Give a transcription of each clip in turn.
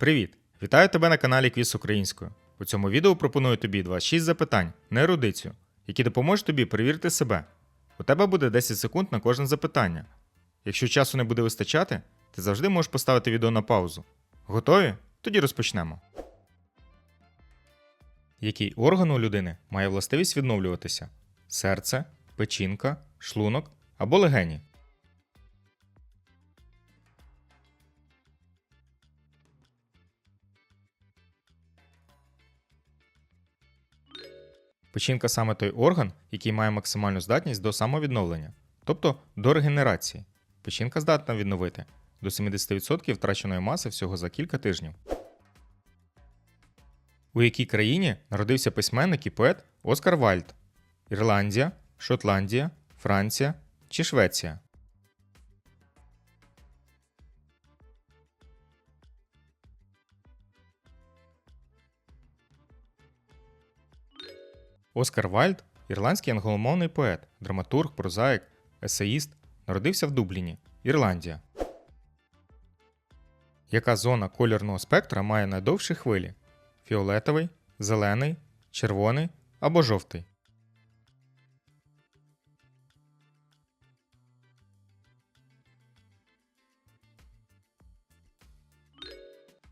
Привіт! Вітаю тебе на каналі Квіз Українською. У цьому відео пропоную тобі 26 запитань на ерудицію, які допоможуть тобі перевірити себе. У тебе буде 10 секунд на кожне запитання. Якщо часу не буде вистачати, ти завжди можеш поставити відео на паузу. Готові? Тоді розпочнемо. Який орган у людини має властивість відновлюватися? Серце, печінка, шлунок або легені? Печінка саме той орган, який має максимальну здатність до самовідновлення, тобто до регенерації. Печінка здатна відновити до 70% втраченої маси всього за кілька тижнів. У якій країні народився письменник і поет Оскар Вальд? Ірландія, Шотландія, Франція чи Швеція? Оскар Вальд ірландський англомовний поет, драматург, прозаїк, есеїст, народився в Дубліні, Ірландія. Яка зона кольорного спектра має найдовші хвилі? Фіолетовий, зелений, червоний або жовтий?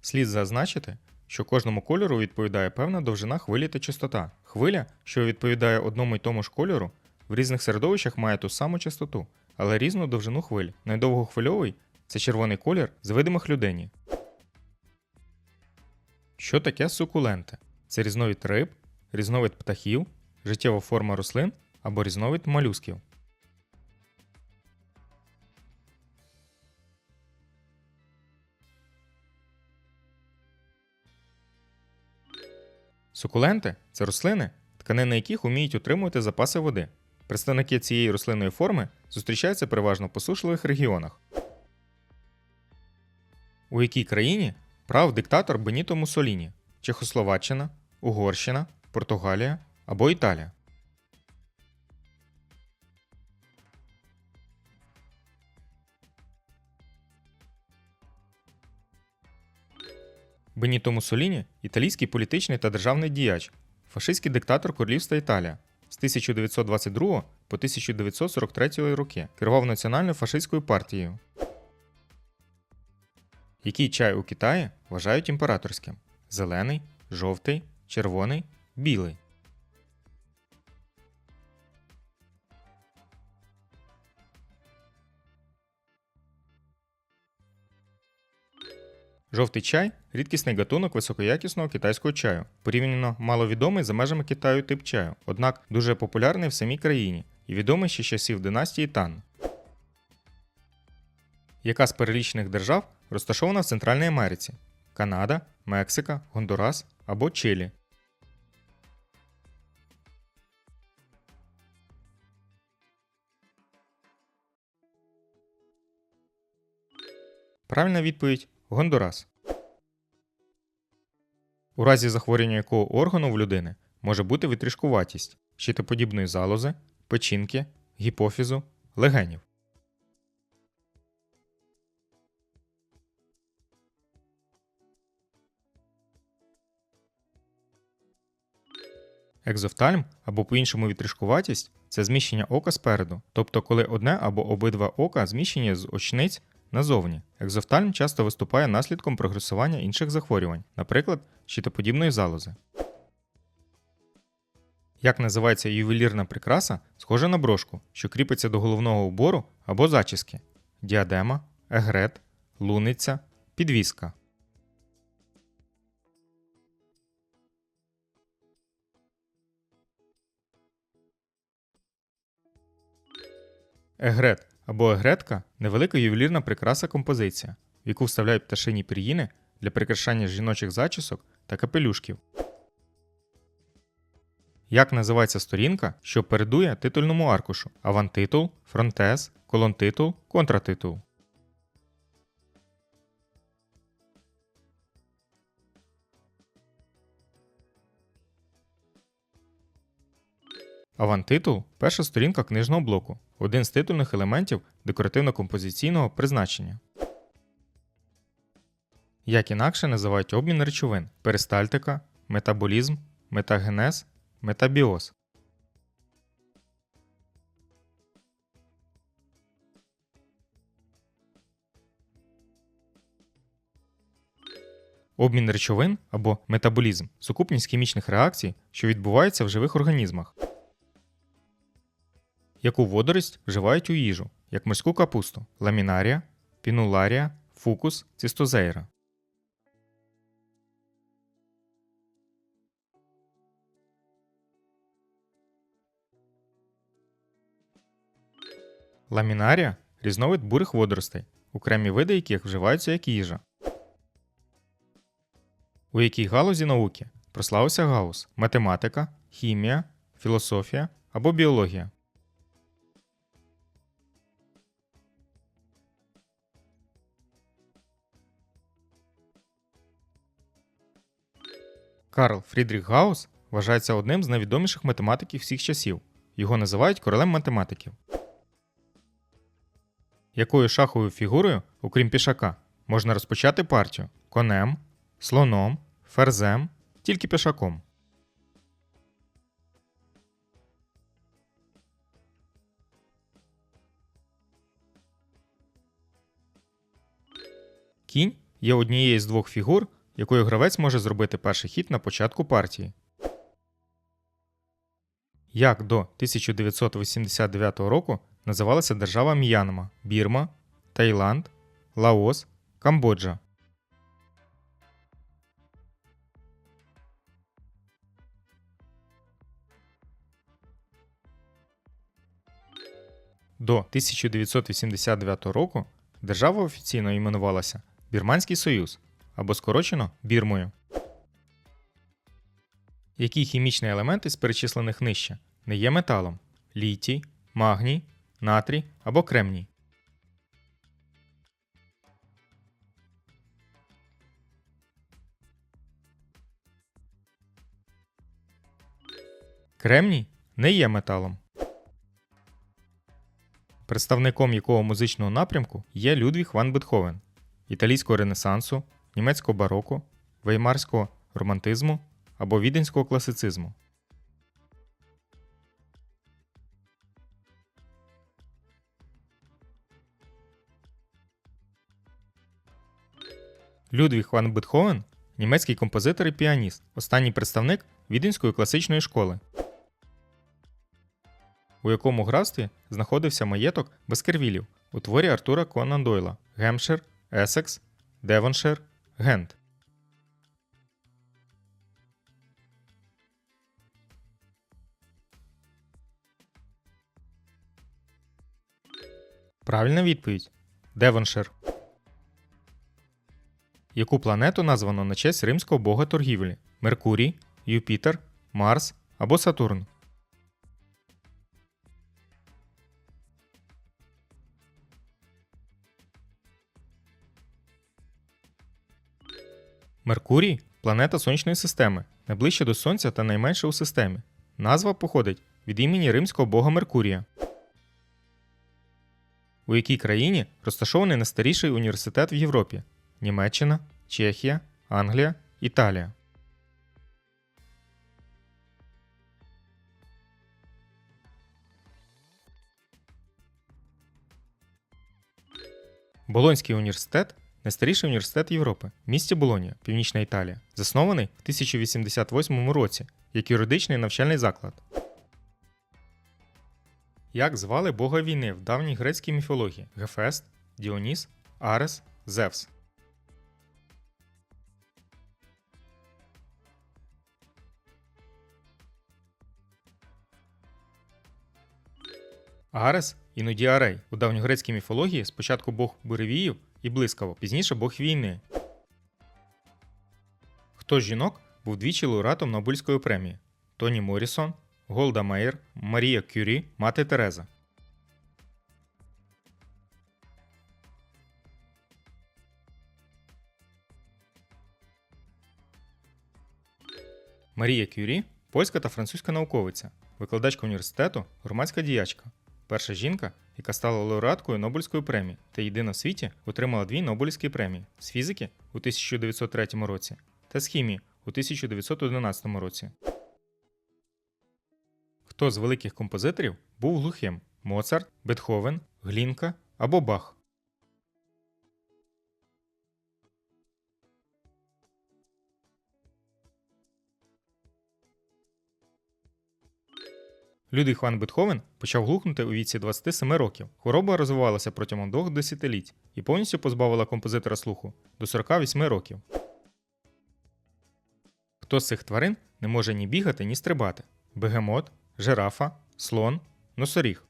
Слід зазначити, що кожному кольору відповідає певна довжина хвилі та частота. Хвиля, що відповідає одному й тому ж кольору, в різних середовищах має ту саму частоту, але різну довжину хвиль. Найдовгохвильовий це червоний колір з видимих людині. Що таке сукуленти? Це різновид риб, різновид птахів, життєва форма рослин або різновид молюсків. Сукуленти це рослини, тканини яких уміють утримувати запаси води. Представники цієї рослинної форми зустрічаються переважно в посушливих регіонах. У якій країні прав диктатор Беніто Муссоліні? Чехословаччина, Угорщина, Португалія або Італія? Беніто Муссоліні – італійський політичний та державний діяч, фашистський диктатор Королівства Італія. З 1922 по 1943 роки керував національною фашистською партією. Який чай у Китаї вважають імператорським? Зелений, жовтий, червоний, білий. Жовтий чай рідкісний гатунок високоякісного китайського чаю, порівняно маловідомий за межами Китаю тип чаю, однак дуже популярний в самій країні і відомий ще часів династії Тан. Яка з перелічених держав розташована в Центральній Америці? Канада, Мексика, Гондурас або Чилі? Правильна відповідь Гондурас. У разі захворювання якого органу в людини може бути витрішкуватість щитоподібної залози, печінки, гіпофізу, легенів. Екзофтальм або по-іншому вітрішкуватість це зміщення ока спереду, тобто коли одне або обидва ока зміщені з очниць назовні. Екзофтальм часто виступає наслідком прогресування інших захворювань, наприклад, щитоподібної залози. Як називається ювелірна прикраса, схожа на брошку, що кріпиться до головного убору або зачіски: діадема, егрет, луниця, підвіска. Егрет або егретка невелика ювелірна прикраса композиція, в яку вставляють пташині пір'їни для прикрашання жіночих зачісок та капелюшків. Як називається сторінка, що передує титульному аркушу: авантитул, фронтез, колонтитул, контратитул. Авантитул перша сторінка книжного блоку, один з титульних елементів декоративно-композиційного призначення. Як інакше називають обмін речовин перистальтика, метаболізм, метагенез, метабіоз. Обмін речовин або метаболізм сукупність хімічних реакцій, що відбуваються в живих організмах. Яку водорість вживають у їжу, як морську капусту, ламінарія, пінуларія, фукус, цистозейра. Ламінарія різновид бурих водоростей, окремі види яких вживаються як їжа. У якій галузі науки прославився гаус математика, хімія, філософія або біологія. Карл Фрідріх Гаус вважається одним з найвідоміших математиків всіх часів. Його називають королем математиків. Якою шаховою фігурою, окрім пішака, можна розпочати партію конем, слоном, ферзем, тільки пішаком. Кінь є однією з двох фігур, якою гравець може зробити перший хід на початку партії. Як до 1989 року називалася держава М'янма, Бірма, Таїланд, Лаос, Камбоджа. До 1989 року держава офіційно іменувалася Бірманський Союз або скорочено Бірмою. Які хімічні елементи з перечислених нижче не є металом: літій, магній, натрій або кремній? Кремній не є металом. Представником якого музичного напрямку є Людвіг ван Бетховен, італійського ренесансу, німецького бароко, веймарського романтизму або віденського класицизму. Людвіг ван Бетховен німецький композитор і піаніст, останній представник віденської класичної школи, у якому графстві знаходився маєток Баскервілів у творі Артура Конан Дойла Гемшир, Есекс, Девоншир, Гент. Правильна відповідь Девоншир. Яку планету названо на честь римського бога торгівлі Меркурій, Юпітер, Марс або Сатурн? Меркурій планета Сонячної системи, найближча до Сонця та найменша у системі. Назва походить від імені римського бога Меркурія. У якій країні розташований найстаріший університет в Європі? Німеччина, Чехія, Англія, Італія. Болонський університет найстаріший університет Європи в місті Болонія, Північна Італія, заснований в 1088 році як юридичний навчальний заклад. Як звали бога війни в давній грецькій міфології Гефест, Діоніс, Арес, Зевс? Арес іноді Арей у давньогрецькій міфології спочатку бог буревіїв і блискаво, пізніше бог війни. Хто з жінок був двічі лауреатом Нобелівської премії? Тоні Морісон, Голда Мейер, Марія Кюрі, мати Тереза. Марія Кюрі польська та французька науковиця, викладачка університету, громадська діячка, перша жінка, яка стала лауреаткою Нобелівської премії та єдина в світі отримала дві Нобелівські премії з фізики у 1903 році та з хімії у 1911 році. Хто з великих композиторів був глухим? Моцарт, Бетховен, Глінка або Бах? Людвіг Ван Бетховен почав глухнути у віці 27 років. Хвороба розвивалася протягом двох десятиліть і повністю позбавила композитора слуху до 48 років. Хто з цих тварин не може ні бігати, ні стрибати? Бегемот, жирафа, слон, носоріг.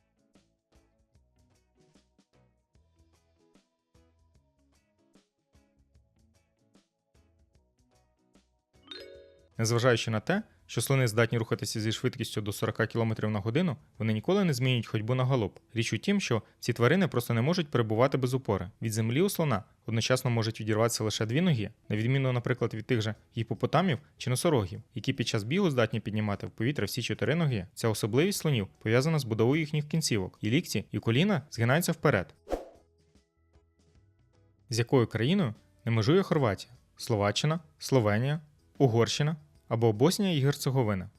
Незважаючи на те, що слони здатні рухатися зі швидкістю до 40 км на годину, вони ніколи не змінюють ходьбу на галоп. Річ у тім, що ці тварини просто не можуть перебувати без опори. Від землі у слона одночасно можуть відірватися лише дві ноги, на відміну, наприклад, від тих же гіпопотамів чи носорогів, які під час бігу здатні піднімати в повітря всі чотири ноги. Ця особливість слонів пов'язана з будовою їхніх кінцівок, і лікті і коліна згинаються вперед. З якою країною не межує Хорватія? Словаччина, Словенія, Угорщина або Боснія і Герцеговина.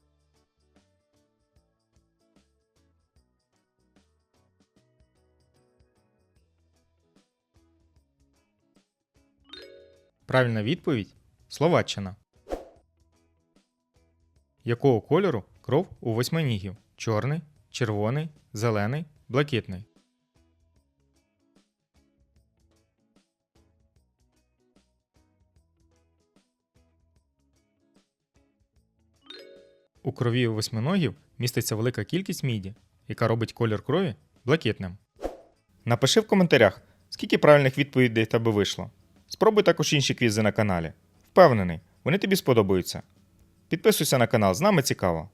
Правильна відповідь Словаччина. Якого кольору кров у восьминігів? Чорний, червоний, зелений, блакитний. У крові восьминогів міститься велика кількість міді, яка робить колір крові блакитним. Напиши в коментарях, скільки правильних відповідей в тебе вийшло. Спробуй також інші квізи на каналі. Впевнений, вони тобі сподобаються. Підписуйся на канал, з нами цікаво.